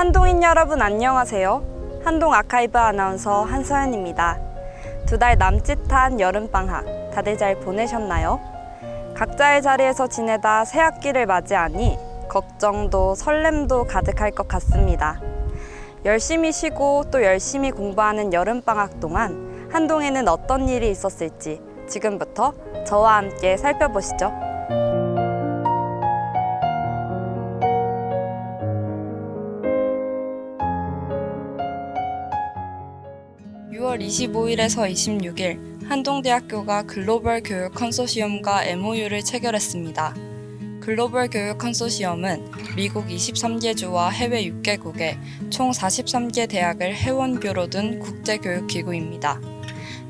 한동인 여러분 안녕하세요. 한동 아카이브 아나운서 한서연입니다. 두 달 남짓한 여름방학 다들 잘 보내셨나요? 각자의 자리에서 지내다 새 학기를 맞이하니 걱정도 설렘도 가득할 것 같습니다. 열심히 쉬고 또 열심히 공부하는 여름방학 동안 한동에는 어떤 일이 있었을지 지금부터 저와 함께 살펴보시죠. 6월 25일에서 26일 한동대학교가 글로벌 교육 컨소시엄과 MOU를 체결했습니다. 글로벌 교육 컨소시엄은 미국 23개 주와 해외 6개국의 총 43개 대학을 회원교로 둔 국제교육기구입니다.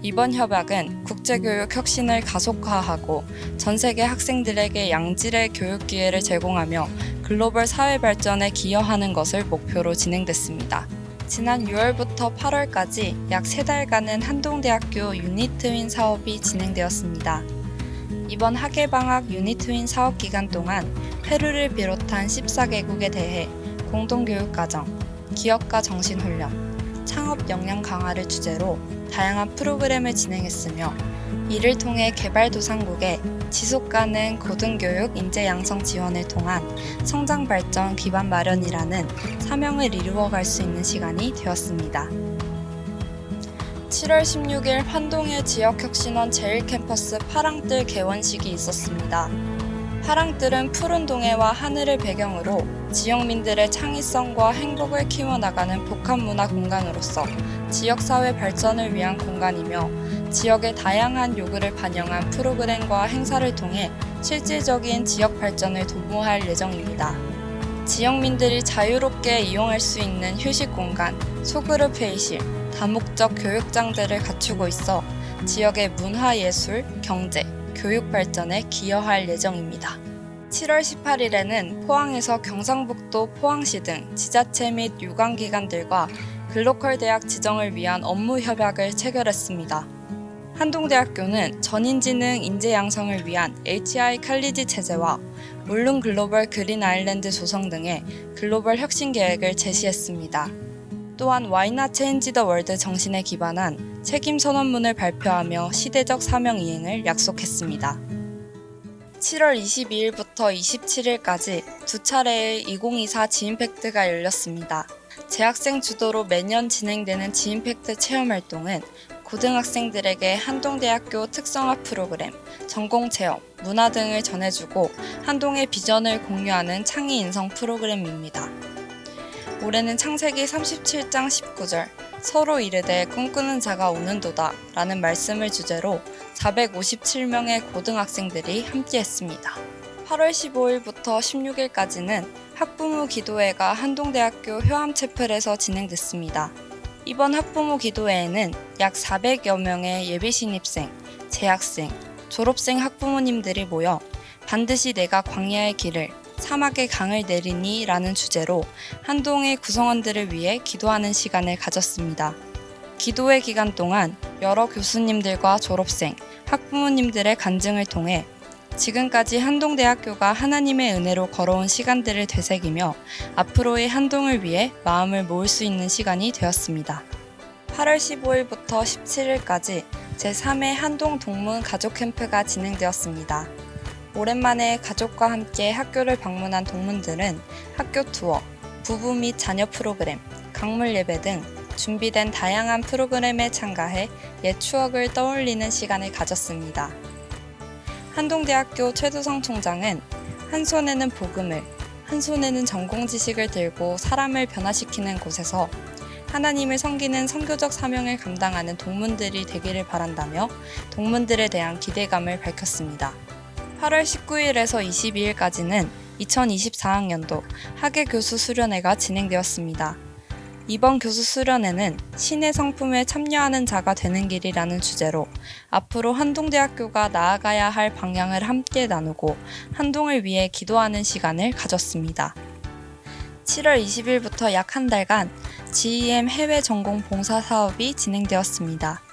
이번 협약은 국제교육 혁신을 가속화하고 전 세계 학생들에게 양질의 교육 기회를 제공하며 글로벌 사회 발전에 기여하는 것을 목표로 진행됐습니다. 지난 6월부터 8월까지 약 3달간은 한동대학교 유니트윈 사업이 진행되었습니다. 이번 학예방학 유니트윈 사업 기간 동안 페루를 비롯한 14개국에 대해 공동교육과정, 기업가 정신훈련, 창업 역량 강화를 주제로 다양한 프로그램을 진행했으며 이를 통해 개발도상국의 지속 가능 고등교육 인재 양성 지원을 통한 성장 발전 기반 마련이라는 사명을 이루어갈 수 있는 시간이 되었습니다. 7월 16일 환동의 지역혁신원 제1캠퍼스 파랑뜰 개원식이 있었습니다. 파랑뜰은 푸른 동해와 하늘을 배경으로 지역민들의 창의성과 행복을 키워나가는 복합문화 공간으로서 지역사회 발전을 위한 공간이며 지역의 다양한 요구를 반영한 프로그램과 행사를 통해 실질적인 지역 발전을 도모할 예정입니다. 지역민들이 자유롭게 이용할 수 있는 휴식 공간, 소그룹 회의실, 다목적 교육장들을 갖추고 있어 지역의 문화 예술, 경제, 교육 발전에 기여할 예정입니다. 7월 18일에는 포항에서 경상북도 포항시 등 지자체 및 유관기관들과 글로컬 대학 지정을 위한 업무 협약을 체결했습니다. 한동대학교는 전인지능 인재 양성을 위한 HI 칼리지 체제와 물론 글로벌 그린 아일랜드 조성 등의 글로벌 혁신 계획을 제시했습니다. 또한 와이나 체인지 더 월드 정신에 기반한 책임 선언문을 발표하며 시대적 사명 이행을 약속했습니다. 7월 22일부터 27일까지 두 차례의 2024 지임팩트가 열렸습니다. 재학생 주도로 매년 진행되는 지임팩트 체험 활동은 고등학생들에게 한동대학교 특성화 프로그램, 전공 체험, 문화 등을 전해주고 한동의 비전을 공유하는 창의 인성 프로그램입니다. 올해는 창세기 37장 19절 서로 이르되 꿈꾸는 자가 오는도다 라는 말씀을 주제로 457명의 고등학생들이 함께했습니다. 8월 15일부터 16일까지는 학부모 기도회가 한동대학교 효암 채플에서 진행됐습니다. 이번 학부모 기도회에는 약 400여 명의 예비 신입생, 재학생, 졸업생 학부모님들이 모여 반드시 내가 광야의 길을 사막의 강을 내리니 라는 주제로 한동의 구성원들을 위해 기도하는 시간을 가졌습니다. 기도회 기간 동안 여러 교수님들과 졸업생, 학부모님들의 간증을 통해 지금까지 한동대학교가 하나님의 은혜로 걸어온 시간들을 되새기며 앞으로의 한동을 위해 마음을 모을 수 있는 시간이 되었습니다. 8월 15일부터 17일까지 제3회 한동 동문 가족 캠프가 진행되었습니다. 오랜만에 가족과 함께 학교를 방문한 동문들은 학교 투어, 부부 및 자녀 프로그램, 강물 예배 등 준비된 다양한 프로그램에 참가해 옛 추억을 떠올리는 시간을 가졌습니다. 한동대학교 최두성 총장은 한 손에는 복음을, 한 손에는 전공 지식을 들고 사람을 변화시키는 곳에서 하나님을 섬기는 선교적 사명을 감당하는 동문들이 되기를 바란다며 동문들에 대한 기대감을 밝혔습니다. 8월 19일에서 22일까지는 2024학년도 학예 교수 수련회가 진행되었습니다. 이번 교수 수련회는 신의 성품에 참여하는 자가 되는 길이라는 주제로 앞으로 한동대학교가 나아가야 할 방향을 함께 나누고 한동을 위해 기도하는 시간을 가졌습니다. 7월 20일부터 약 한 달간 GEM 해외 전공 봉사 사업이 진행되었습니다.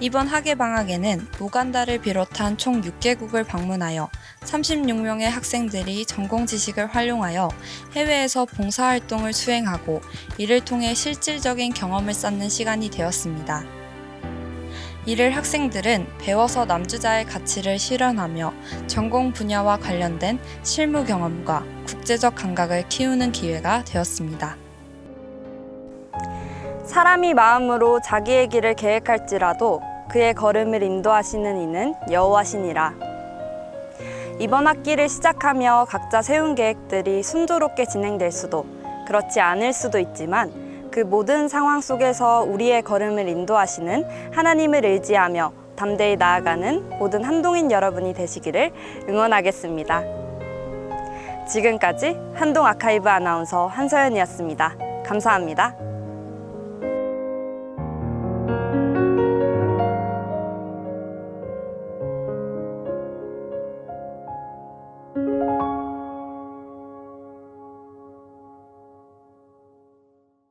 이번 학예 방학에는 우간다를 비롯한 총 6개국을 방문하여 36명의 학생들이 전공 지식을 활용하여 해외에서 봉사활동을 수행하고 이를 통해 실질적인 경험을 쌓는 시간이 되었습니다. 이를 학생들은 배워서 남주자의 가치를 실현하며 전공 분야와 관련된 실무 경험과 국제적 감각을 키우는 기회가 되었습니다. 사람이 마음으로 자기의 길을 계획할지라도 그의 걸음을 인도하시는 이는 여호와시니라. 이번 학기를 시작하며 각자 세운 계획들이 순조롭게 진행될 수도 그렇지 않을 수도 있지만 그 모든 상황 속에서 우리의 걸음을 인도하시는 하나님을 의지하며 담대히 나아가는 모든 한동인 여러분이 되시기를 응원하겠습니다. 지금까지 한동 아카이브 아나운서 한서연이었습니다. 감사합니다.